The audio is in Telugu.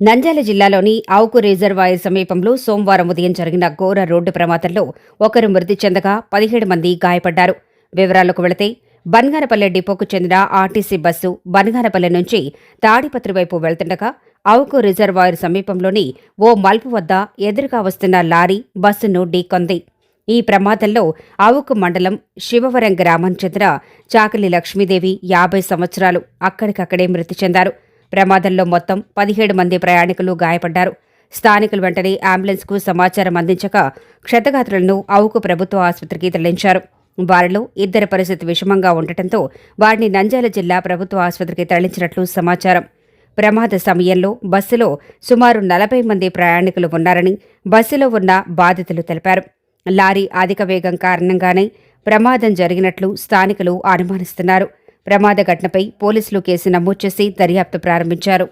నంద్యాల జిల్లాలోని ఆవుకు రిజర్వాయర్ సమీపంలో సోమవారం ఉదయం జరిగిన ఘోర రోడ్డు ప్రమాదంలో ఒకరు మృతి చెందగా పదిహేడు మంది గాయపడ్డారు. వివరాలకు వెళితే బన్గానపల్లె డిపోకు చెందిన ఆర్టీసీ బస్సు బన్గానపల్లె నుంచి తాడిపత్రి వైపు వెళ్తుండగా ఆవుకు రిజర్వాయర్ సమీపంలోని ఓ మలుపు వద్ద ఎదురుగా వస్తున్న లారీ బస్సును ఢీకొంది. ఈ ప్రమాదంలో ఆవుకు మండలం శివవరం గ్రామం చెందిన చాకలి లక్ష్మీదేవి యాభై సంవత్సరాలు అక్కడికక్కడే మృతి చెందారు. ప్రమాదంలో మొత్తం పదిహేడు మంది ప్రయాణికులు గాయపడ్డారు. స్థానికులు వెంటనే అంబులెన్స్కు సమాచారం అందించక క్షతగాత్రులను అవుకు ప్రభుత్వ ఆసుపత్రికి తరలించారు. వారిలో ఇద్దరి పరిస్థితి విషమంగా ఉండటంతో వారిని నంద్యాల జిల్లా ప్రభుత్వ ఆసుపత్రికి తరలించినట్లు సమాచారం. ప్రమాద సమయంలో బస్సులో సుమారు నలభై మంది ప్రయాణికులు ఉన్నారని బస్సులో ఉన్న బాధితులు తెలిపారు. లారీ అధిక వేగం కారణంగానే ప్రమాదం జరిగినట్లు స్థానికులు అనుమానిస్తున్నారు. ప్రమాద ఘటనపై పోలీసులు కేసు నమోదు చేసి దర్యాప్తు ప్రారంభించారు.